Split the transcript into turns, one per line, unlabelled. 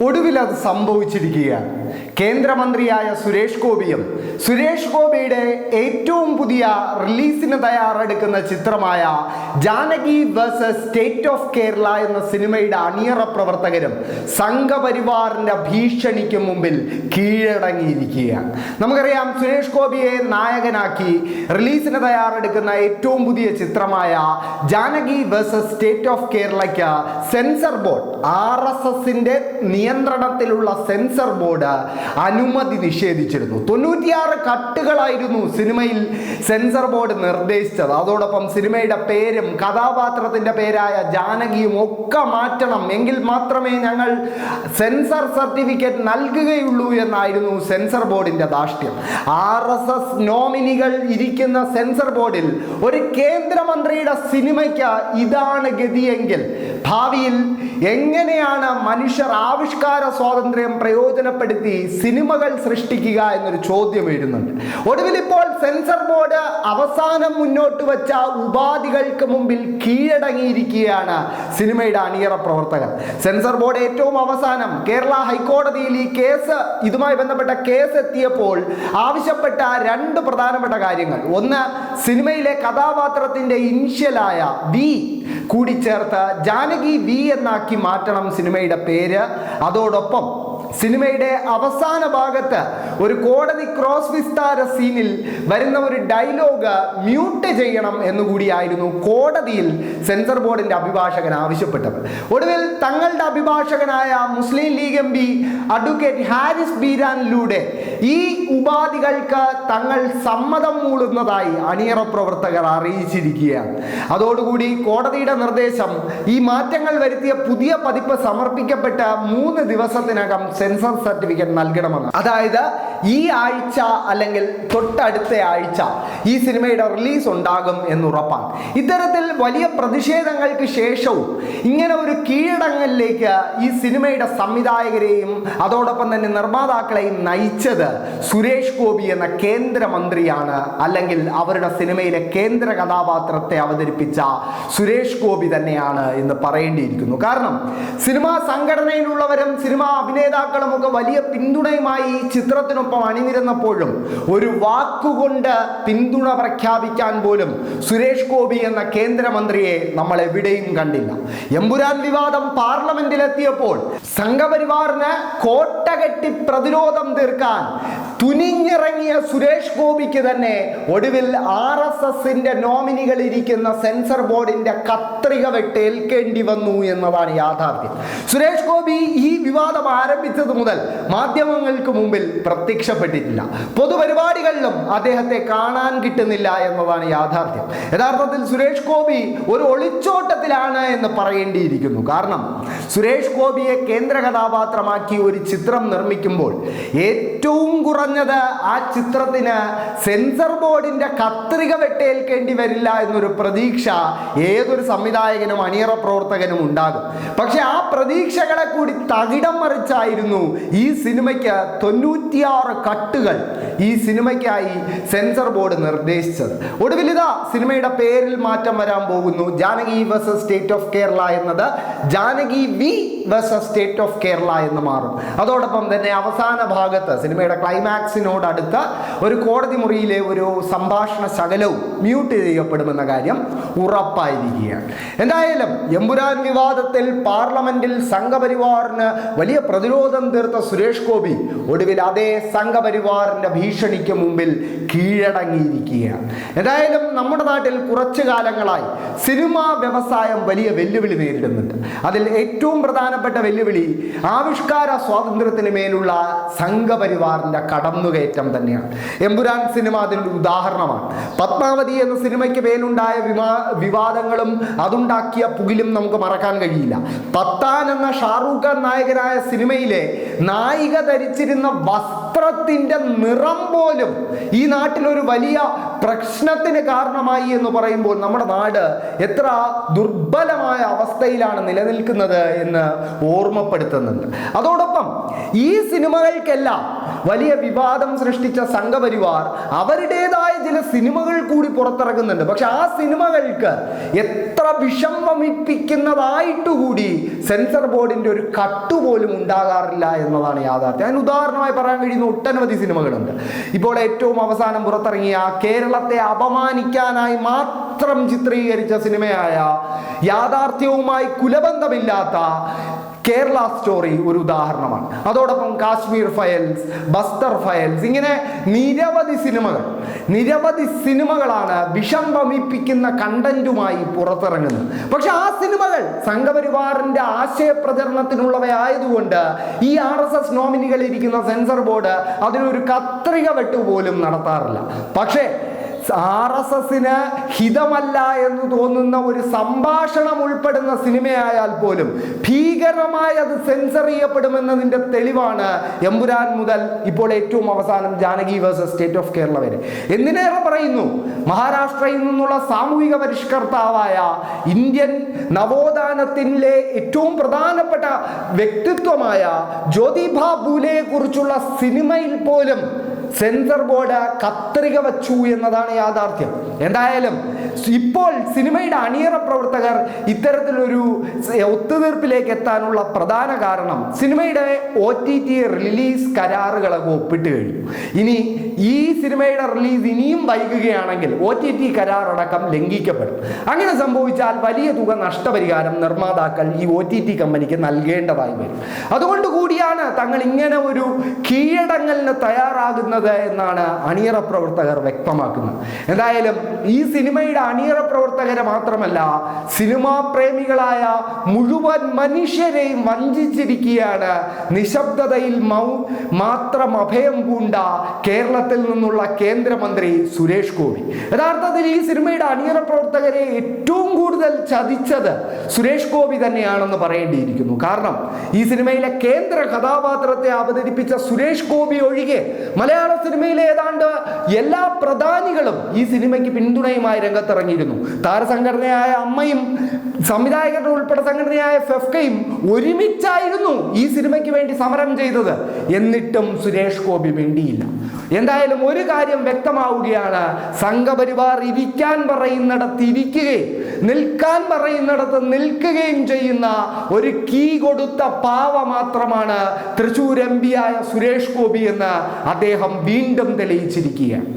ഒടുവിൽ അത് സംഭവിച്ചിരിക്കുകയാണ്. കേന്ദ്രമന്ത്രിയായ സുരേഷ് ഗോപിയും സുരേഷ് ഗോപിയുടെ ഏറ്റവും പുതിയ റിലീസിന് തയ്യാറെടുക്കുന്ന ചിത്രമായ Janaki versus state of Kerala എന്ന സിനിമയുടെ അണിയറ പ്രവർത്തകരും സംഘപരിവാറിന്റെ ഭീഷണിക്ക് മുമ്പിൽ കീഴടങ്ങിയിരിക്കുകയാണ്. നമുക്കറിയാം സുരേഷ് ഗോപിയെ നായകനാക്കി റിലീസിന് തയ്യാറെടുക്കുന്ന ഏറ്റവും പുതിയ ചിത്രമായ ജാനകി വേഴ്സസ് സ്റ്റേറ്റ് ഓഫ് കേരളയ്ക്ക് സെൻസർ ബോർഡ് ആർ എസ് എസിന്റെ നിയന്ത്രണത്തിലുള്ള സെൻസർ ബോർഡ് അനുമതി നിഷേധിച്ചിരുന്നു. തൊണ്ണൂറ്റിയാറ് കട്ടുകളായിരുന്നു സിനിമയിൽ സെൻസർ ബോർഡ് നിർദ്ദേശിച്ചത്. അതോടൊപ്പം സിനിമയുടെ പേരും കഥാപാത്രത്തിന്റെ പേരായ ജാനകിയും ഒക്കെ മാറ്റണം. എങ്കിൽ മാത്രമേ ഞങ്ങൾ സെൻസർ സർട്ടിഫിക്കറ്റ് നൽകുകയുള്ളൂ എന്നായിരുന്നു സെൻസർ ബോർഡിന്റെ ദാഷ്ട്യം ആർ എസ് എസ് നോമിനികൾ ഇരിക്കുന്ന സെൻസർ ബോർഡിൽ ഒരു കേന്ദ്രമന്ത്രിയുടെ സിനിമയ്ക്ക് ഇതാണ് ഗതിയെങ്കിൽ ഭാവിയിൽ എങ്ങനെയാണ് മനുഷ്യർ ആവിഷ്കാര സ്വാതന്ത്ര്യം പ്രയോജനപ്പെടുത്തി സിനിമകൾ സൃഷ്ടിക്കുക എന്നൊരു ചോദ്യം എഴുന്നുണ്ട് ഒടുവിൽ ഇപ്പോൾ സെൻസർ ബോർഡ് അവസാനം മുന്നോട്ട് വെച്ച ഉപാധികൾക്ക് മുമ്പിൽ കീഴടങ്ങിയിരിക്കുകയാണ് സിനിമയുടെ അണിയറ പ്രവർത്തകർ. സെൻസർ ബോർഡ് ഏറ്റവും അവസാനം കേരള ഹൈക്കോടതിയിൽ ഈ കേസ് ഇതുമായി ബന്ധപ്പെട്ട കേസ് എത്തിയപ്പോൾ ആവശ്യപ്പെട്ട രണ്ട് പ്രധാനപ്പെട്ട കാര്യങ്ങൾ. ഒന്ന് സിനിമയിലെ കഥാപാത്രത്തിന്റെ ഇനിഷ്യലായ വി കൂടി ചേർത്ത് ജാനകി വി എന്നാക്കി മാറ്റണം സിനിമയുടെ പേര്. അതോടൊപ്പം സിനിമയുടെ അവസാന ഭാഗത്ത് ഒരു കോടതി ക്രോസ് വിസ്താര സീനിൽ വരുന്ന ഒരു ഡയലോഗ് മ്യൂട്ട് ചെയ്യണം എന്നുകൂടിയായിരുന്നു കോടതിയിൽ സെൻസർ ബോർഡിന്റെ അഭിഭാഷകൻ ആവശ്യപ്പെട്ടത് ഒടുവിൽ തങ്ങളുടെ അഭിഭാഷകനായ Muslim League M P advocate Haris ബീരാനിലൂടെ ഈ ഉപാധികൾക്ക് തങ്ങൾ സമ്മതം മൂളുന്നതായി അണിയറ പ്രവർത്തകർ അറിയിച്ചിരിക്കുകയാണ്. അതോടുകൂടി കോടതിയുടെ നിർദ്ദേശം ഈ മാറ്റങ്ങൾ വരുത്തിയ പുതിയ പതിപ്പ് സമർപ്പിക്കപ്പെട്ട മൂന്ന് ദിവസത്തിനകം സെൻസർ സർട്ടിഫിക്കറ്റ് നൽകണമെന്ന്. അതായത് ഈ ആഴ്ച അല്ലെങ്കിൽ തൊട്ടടുത്ത ആഴ്ച ഈ സിനിമയുടെ റിലീസ് ഉണ്ടാകും എന്നുറപ്പാണ്. ഇത്തരത്തിൽ വലിയ പ്രതിഷേധങ്ങൾക്ക് ശേഷവും ഇങ്ങനെ ഒരു കീഴടങ്ങലിലേക്ക് ഈ സിനിമയുടെ സംവിധായകരെയും അതോടൊപ്പം തന്നെ നിർമ്മാതാക്കളെയും നയിച്ചത് സുരേഷ് ഗോപി എന്ന കേന്ദ്രമന്ത്രിയാണ്. അല്ലെങ്കിൽ അവരുടെ സിനിമയിലെ കേന്ദ്ര കഥാപാത്രത്തെ അവതരിപ്പിച്ച സുരേഷ് ഗോപി തന്നെയാണ് എന്ന് പറയേണ്ടിയിരിക്കുന്നു. കാരണം സിനിമാ സംഘടനയിലുള്ളവരും സിനിമാ അഭിനേതാക്കളും ഒക്കെ വലിയ പിന്തുണയുമായി ഈ ചിത്രത്തിനൊപ്പം അണിനിരുന്നപ്പോഴും ഒരു വാക്കുകൊണ്ട് പിന്തുണ പ്രഖ്യാപിക്കാൻ പോലും സുരേഷ് ഗോപി എന്ന കേന്ദ്രമന്ത്രിയെ നമ്മൾ എവിടെയും കണ്ടില്ല. എമ്പുരാൻ വിവാദം പാർലമെന്റിലെത്തിയപ്പോൾ സംഘപരിവാറിന് കോട്ട കെട്ടി പ്രതിരോധം തീർക്കാൻ തുനിഞ്ഞിറങ്ങിയ സുരേഷ് ഗോപിക്ക് തന്നെ ഒടുവിൽ ആർ എസ് എസിന്റെ നോമിനികൾ ഇരിക്കുന്ന സെൻസർ ബോർഡിന്റെ കത്രിക വെട്ടേൽക്കേണ്ടി വന്നു എന്നതാണ് യാഥാർത്ഥ്യം. സുരേഷ് ഗോപി ഈ വിവാദം ആരംഭിച്ചത് മുതൽ മാധ്യമങ്ങൾക്ക് മുമ്പിൽ പ്രത്യക്ഷപ്പെട്ടിട്ടില്ല. പൊതുപരിപാടികളിലും അദ്ദേഹത്തെ കാണാൻ കിട്ടുന്നില്ല എന്നതാണ് യാഥാർത്ഥ്യം. യഥാർത്ഥത്തിൽ സുരേഷ് ഗോപി ഒരു ഒളിച്ചോട്ടത്തിലാണ് എന്ന് പറയേണ്ടിയിരിക്കുന്നു. കാരണം സുരേഷ് ഗോപിയെ കേന്ദ്ര കഥാപാത്രമാക്കി ഒരു ചിത്രം നിർമ്മിക്കുമ്പോൾ ഏറ്റവും കുറഞ്ഞത് ആ ചിത്രത്തിന് സെൻസർ ബോർഡിന്റെ കത്രിക വെട്ടേൽക്കേണ്ടി വരില്ല എന്നൊരു പ്രതീക്ഷ ഏതൊരു സംവിധായകനും അണിയറ പ്രവർത്തകനും ഉണ്ടാകും. പക്ഷെ ആ പ്രതീക്ഷകളെ കൂടി തകിടം മറിച്ചായിരുന്നു ഈ സിനിമയ്ക്ക് തൊണ്ണൂറ്റിയാറ് കട്ടുകൾ ഈ സിനിമയ്ക്കായി സെൻസർ ബോർഡ് നിർദ്ദേശിച്ചത്. ഒടുവിൽ ഇതാ സിനിമയുടെ പേരിൽ മാറ്റം വരാൻ പോകുന്നു. Janaki versus state of Kerala എന്നത് Janaki V versus state of Kerala എന്ന് മാറും. അതോടൊപ്പം തന്നെ അവസാന ഭാഗത്ത് സിനിമയുടെ ക്ലൈമാക്സിനോട് അടുത്ത ഒരു കോടതി മുറിയിലെ ഒരു സംഭാഷണ ശകലവും മ്യൂട്ട് ചെയ്യപ്പെടുമെന്ന കാര്യം ഉറപ്പായിരിക്കുകയാണ്. എന്തായാലും എമ്പുരാൻ വിവാദത്തിൽ പാർലമെന്റിൽ സംഘപരിവാറിന് വലിയ പ്രതിരോധം തീർത്ത സുരേഷ് ഗോപി ഒടുവിൽ അതേ സംഘപരിവാറിന്റെ ഭീഷണിക്ക് മുമ്പിൽ കീഴടങ്ങിയിരിക്കുകയാണ്. എന്തായാലും നമ്മുടെ നാട്ടിൽ കുറച്ചു കാലങ്ങളായി സിനിമാ വ്യവസായം വലിയ വെല്ലുവിളി നേരിടുന്നുണ്ട്. അതിൽ ഏറ്റവും പ്രധാനപ്പെട്ട വെല്ലുവിളി ആവിഷ്കാര സ്വാതന്ത്ര്യത്തിന് മേലുള്ള സംഘപരിവാറിന്റെ കടന്നുകയറ്റം തന്നെയാണ്. എമ്പുരാൻ സിനിമ അതിന്റെ ഉദാഹരണമാണ്. പത്മാവതി എന്ന സിനിമയ്ക്ക് മേലുണ്ടായ വിമാ വിവാദങ്ങളും അതുണ്ടാക്കിയ പുകിലും നമുക്ക് മറക്കാൻ കഴിയില്ല. പത്താൻ എന്ന ഷാറൂഖ് ഖാൻ നായകനായ സിനിമയിലെ നായിക ധരിച്ചിരുന്ന വസ്ത്രത്തിന്റെ നിറം പോലും ഈ നാട്ടിലൊരു വലിയ പ്രശ്നത്തിന് കാരണമായി എന്ന് പറയുമ്പോൾ നമ്മുടെ നാട് എത്ര ദുർബലമായ അവസ്ഥയിലാണ് നിലനിൽക്കുന്നത് എന്ന് ഓർമ്മപ്പെടുത്തുന്നുണ്ട്. അതോടൊപ്പം ഈ സിനിമകൾക്കെല്ലാം വലിയ വിവാദം സൃഷ്ടിച്ച സംഘപരിവാർ അവരുടേതായ ചില സിനിമകൾ കൂടി പുറത്തിറക്കുന്നുണ്ട് പക്ഷെ ആ സിനിമകൾക്ക് എത്ര വിഷം വമിപ്പിക്കുന്നതായിട്ടുകൂടി സെൻസർ ബോർഡിന്റെ ഒരു കട്ട് പോലും ഉണ്ടാകാറില്ല എന്നതാണ് യാഥാർത്ഥ്യം. അതിന് ഉദാഹരണമായി പറയാൻ കഴിയുന്ന ഒട്ടനവധി സിനിമകളുണ്ട്. ഇപ്പോൾ ഏറ്റവും അവസാനം പുറത്തിറങ്ങിയ കേരളത്തെ അപമാനിക്കാനായി മാത്രം ചിത്രീകരിച്ച സിനിമയായ യാഥാർത്ഥ്യവുമായി കുലബന്ധമില്ലാത്ത കേരള സ്റ്റോറി ഒരു ഉദാഹരണമാണ്. അതോടൊപ്പം കാശ്മീർ ഫയൽസ് ബസ്തർ ഫയൽസ് ഇങ്ങനെ നിരവധി സിനിമകൾ നിരവധി സിനിമകളാണ് വിഷം വമിപ്പിക്കുന്ന കണ്ടന്റുമായി പുറത്തിറങ്ങുന്നത്. പക്ഷെ ആ സിനിമകൾ സംഘപരിവാറിന്റെ ആശയപ്രചരണത്തിനുള്ളവയായതുകൊണ്ട് ഈ ആർ എസ് എസ് നോമിനികൾ ഇരിക്കുന്ന സെൻസർ ബോർഡ് അതിനൊരു കത്രിക വെട്ടുപോലും നടത്താറില്ല. പക്ഷേ ആർ എസ് എസിന് ഹിതമല്ല എന്ന് തോന്നുന്ന ഒരു സംഭാഷണം ഉൾപ്പെടുന്ന സിനിമയായാൽ പോലും ഭീകരമായി അത് സെൻസർ ചെയ്യപ്പെടുമെന്നതിന്റെ തെളിവാണ് എമ്പുരാൻ മുതൽ ഇപ്പോൾ ഏറ്റവും അവസാനം Janaki versus state of Kerala വരെ. എന്തിനേറെ പറയുന്നു? മഹാരാഷ്ട്രയിൽ നിന്നുള്ള സാമൂഹിക പരിഷ്കർത്താവായ ഇന്ത്യൻ നവോത്ഥാനത്തിലെ ഏറ്റവും പ്രധാനപ്പെട്ട വ്യക്തിത്വമായ ജ്യോതിബ പൂലെയെ കുറിച്ചുള്ള സിനിമയിൽ പോലും സെൻസർ ബോർഡ് കത്രിക വച്ചു എന്നതാണ് യാഥാർത്ഥ്യം. എന്തായാലും ഇപ്പോൾ സിനിമയുടെ അണിയറ പ്രവർത്തകർ ഇത്തരത്തിലൊരു ഒത്തുതീർപ്പിലേക്ക് എത്താനുള്ള പ്രധാന കാരണം സിനിമയുടെ ഒ ടി ടി റിലീസ് കരാറുകളൊക്കെ ഒപ്പിട്ട് കഴിഞ്ഞു. ഇനി ഈ സിനിമയുടെ റിലീസ് ഇനിയും വൈകുകയാണെങ്കിൽ ഒ ടി ടി കരാറടക്കം ലംഘിക്കപ്പെടും. അങ്ങനെ സംഭവിച്ചാൽ വലിയ തുക നഷ്ടപരിഹാരം നിർമ്മാതാക്കൾ ഈ ഒ ടി ടി കമ്പനിക്ക് നൽകേണ്ടതായി വരും. അതുകൊണ്ട് കൂടിയാണ് തങ്ങൾ ഇങ്ങനെ ഒരു കീഴടങ്ങലിന് തയ്യാറാകുന്നത് എന്നാണ് അണിയറ പ്രവർത്തകർ വ്യക്തമാക്കുന്നത്. എന്തായാലും ഈ സിനിമയുടെ അണിയറ പ്രവർത്തകരെ മാത്രമല്ല സിനിമാ പ്രേമികളായ മുഴുവൻ മനുഷ്യരെയും വഞ്ചിച്ചിരിക്കുകയാണ്. നിശബ്ദതയിൽ മൗ മാത്രം അഭയം പൂണ്ട കേരളത്തിൽ നിന്നുള്ള കേന്ദ്രമന്ത്രി സുരേഷ് ഗോപി. യഥാർത്ഥത്തിൽ ഈ സിനിമയുടെ അണിയറ പ്രവർത്തകരെ ഏറ്റവും കൂടുതൽ ചതിച്ചത് സുരേഷ് ഗോപി തന്നെയാണെന്ന് പറയേണ്ടിയിരിക്കുന്നു. കാരണം ഈ സിനിമയിലെ കേന്ദ്ര കഥാപാത്രത്തെ അവതരിപ്പിച്ച സുരേഷ് ഗോപി ഒഴികെ മലയാള സിനിമയിലെ ഏതാണ്ട് എല്ലാ പ്രധാനികളും ഈ സിനിമയ്ക്ക് പിന്തുണയുമായി രംഗത്തിറങ്ങിയിരുന്നു താരസംഘടനയായ അമ്മയും സംവിധായകരുടെ ഉൾപ്പെടെ സംഘടനയായ ഫെഫ്കയും ഒരുമിച്ചായിരുന്നു ഈ സിനിമയ്ക്ക് വേണ്ടി സമരം ചെയ്തത്. എന്നിട്ടും സുരേഷ് ഗോപി വേണ്ടിയില്ല എന്തായാലും ഒരു കാര്യം വ്യക്തമാവുകയാണ്. സംഘപരിവാർ ഇരിക്കാൻ പറയുന്നിടത്ത് ഇരിക്കുകയും നിൽക്കാൻ പറയുന്നിടത്ത് നിൽക്കുകയും ചെയ്യുന്ന ഒരു കീ കൊടുത്ത പാവ മാത്രമാണ് തൃശൂർ എം പിയായ സുരേഷ് ഗോപി എന്ന് അദ്ദേഹം വീണ്ടും തെളിയിച്ചിരിക്കുകയാണ്.